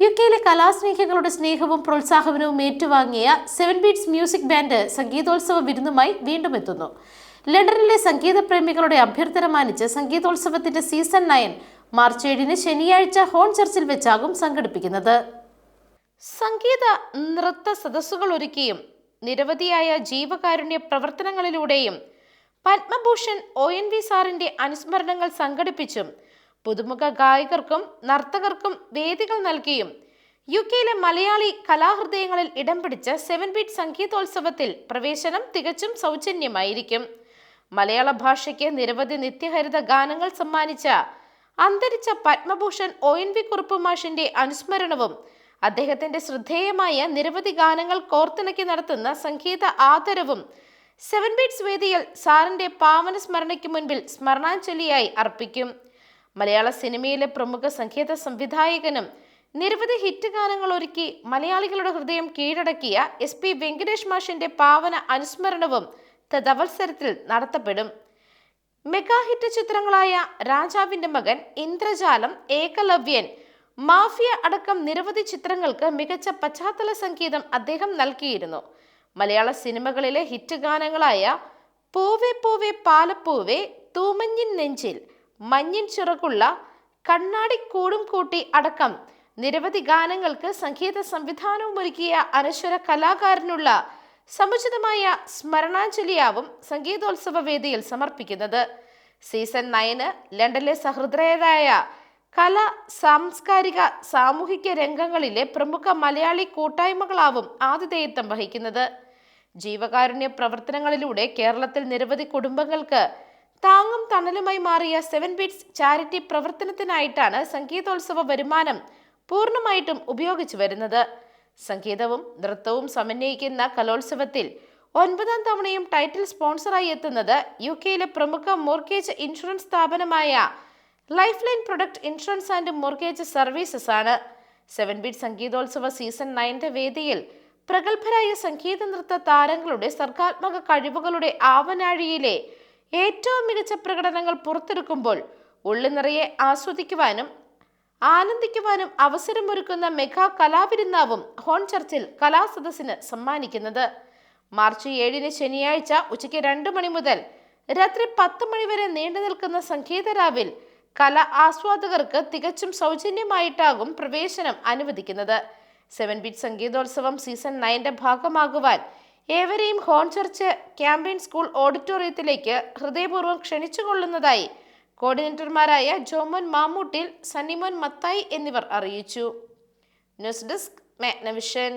U കെയിലെ കലാസ്നേഹികളുടെ സ്നേഹവും പ്രോത്സാഹനവും ഏറ്റുവാങ്ങിയ സെവൻ ബീറ്റ്സ് മ്യൂസിക് ബാൻഡ് സംഗീതോത്സവ വിരുന്നുമായി വീണ്ടും എത്തുന്നു. ലണ്ടനിലെ സംഗീത പ്രേമികളുടെ അഭ്യർത്ഥന മാനിച്ച് സംഗീതോത്സവത്തിന്റെ സീസൺ നയൻ മാർച്ച് ഏഴിന് ശനിയാഴ്ച ഹോൺ ചർച്ചിൽ വെച്ചാകും സംഘടിപ്പിക്കുന്നത്. സംഗീത നൃത്ത സദസ്സുകൾ ഒരുക്കിയും നിരവധിയായ ജീവകാരുണ്യ പ്രവർത്തനങ്ങളിലൂടെയും പത്മഭൂഷൺ ഒ എൻ വി സാറിന്റെ അനുസ്മരണങ്ങൾ സംഘടിപ്പിച്ചും പുതുമുഖ ഗായകർക്കും നർത്തകർക്കും വേദികൾ നൽകിയും യു കെയിലെ മലയാളി കലാഹൃദയങ്ങളിൽ ഇടം പിടിച്ച സെവൻ ബീറ്റ് സംഗീതോത്സവത്തിൽ പ്രവേശനം തികച്ചും സൗജന്യമായിരിക്കും. മലയാള ഭാഷയ്ക്ക് നിരവധി നിത്യഹരിത ഗാനങ്ങൾ സമ്മാനിച്ച അന്തരിച്ച Padma Bhushan O N V Kurup മാഷിന്റെ അനുസ്മരണവും അദ്ദേഹത്തിന്റെ ശ്രദ്ധേയമായ നിരവധി ഗാനങ്ങൾ കോർത്തിണക്കി നടത്തുന്ന സംഗീത ആദരവും സെവൻ ബീറ്റ്സ് വേദിയിൽ സാറിന്റെ പാവന സ്മരണയ്ക്ക് മുൻപിൽ സ്മരണാഞ്ജലിയായി അർപ്പിക്കും. മലയാള സിനിമയിലെ പ്രമുഖ സംഗീത സംവിധായകനും നിരവധി ഹിറ്റ് ഗാനങ്ങൾ ഒരുക്കി മലയാളികളുടെ ഹൃദയം കീഴടക്കിയ എസ് പി വെങ്കടേഷ് മാഷിന്റെ പാവന അനുസ്മരണവും തദവത്സരത്തിൽ നടത്തപ്പെടും. മെഗാ ഹിറ്റ് ചിത്രങ്ങളായ രാജാവിന്റെ മകൻ ഇന്ദ്രജാലം ഏകലവ്യൻ മാഫിയ അടക്കം നിരവധി ചിത്രങ്ങൾക്ക് മികച്ച പശ്ചാത്തല സംഗീതം അദ്ദേഹം നൽകിയിരുന്നു. മലയാള സിനിമകളിലെ ഹിറ്റ് ഗാനങ്ങളായ പൂവേ പൂവേ പാലപ്പൂവേ തൂമഞ്ഞിൻ നെഞ്ചിൽ മഞ്ഞിൻ ചിറകുള്ള കണ്ണാടി കൂടും കൂട്ടി അടക്കം നിരവധി ഗാനങ്ങൾക്ക് സംഗീത സംവിധാനവും ഒരുക്കിയ അനശ്വര കലാകാരനുള്ള സമുചിതമായ സ്മരണാഞ്ജലിയാവും സംഗീതോത്സവ വേദിയിൽ സമർപ്പിക്കുന്നത്. സീസൺ നയന് ലണ്ടനിലെ സഹൃദയരായ കല സാംസ്കാരിക സാമൂഹിക രംഗങ്ങളിലെ പ്രമുഖ മലയാളി കൂട്ടായ്മകളാവും ആതിഥേയത്വം വഹിക്കുന്നത്. ജീവകാരുണ്യ പ്രവർത്തനങ്ങളിലൂടെ കേരളത്തിൽ നിരവധി കുടുംബങ്ങൾക്ക് താങ്ങും തണലുമായി മാറിയ സെവൻ ബീറ്റ്സ് ചാരിറ്റി പ്രവർത്തനത്തിനായിട്ടാണ് സംഗീതോത്സവ വരുമാനം പൂർണമായിട്ടും ഉപയോഗിച്ചു വരുന്നത്. സംഗീതവും നൃത്തവും സമന്വയിക്കുന്ന കലോത്സവത്തിൽ ഒൻപതാം തവണയും ടൈറ്റിൽ സ്പോൺസറായി എത്തുന്നത് യു കെയിലെ പ്രമുഖ മോർഗേജ് ഇൻഷുറൻസ് സ്ഥാപനമായ life line product insurance and mortgage services ആണ്. സെവൻ ബീറ്റ് സംഗീതോത്സവ സീസൺ നയന്റെ വേദിയിൽ പ്രഗത്ഭരായ സംഗീത നൃത്ത താരങ്ങളുടെ സർഗാത്മക കഴിവുകളുടെ ആവനാഴിയിലെ ഏറ്റവും മികച്ച പ്രകടനങ്ങൾ പുറത്തെടുക്കുമ്പോൾ ഉള്ളു നിറയെ ആസ്വദിക്കുവാനും ആനന്ദിക്കുവാനും അവസരമൊരുക്കുന്ന മെഗാ കലാവിരുന്നാവും ഹോൺ ചർച്ചിൽ കലാസദസ്സിന് സമ്മാനിക്കുന്നത്. മാർച്ച് ഏഴിന് ശനിയാഴ്ച ഉച്ചയ്ക്ക് രണ്ട് മണി മുതൽ രാത്രി പത്ത് മണി വരെ നീണ്ടു നിൽക്കുന്ന സംഗീതരാവിൽ കല ആസ്വാദകർക്ക് തികച്ചും സൗജന്യമായിട്ടാകും പ്രവേശനം അനുവദിക്കുന്നത്. സെവൻ ബീറ്റ് സംഗീതോത്സവം സീസൺ നയന്റെ ഭാഗമാകുവാൻ ഏവരെയും ഹോൺചർച്ച് ക്യാമ്പയിൻ സ്കൂൾ ഓഡിറ്റോറിയത്തിലേക്ക് ഹൃദയപൂർവം ക്ഷണിച്ചുകൊള്ളുന്നതായി കോർഡിനേറ്റർമാരായ ജോമോൻ മാമ്മൂട്ടിൽ സന്നിമോൻ മത്തായി എന്നിവർ അറിയിച്ചു. News desk Magnavision.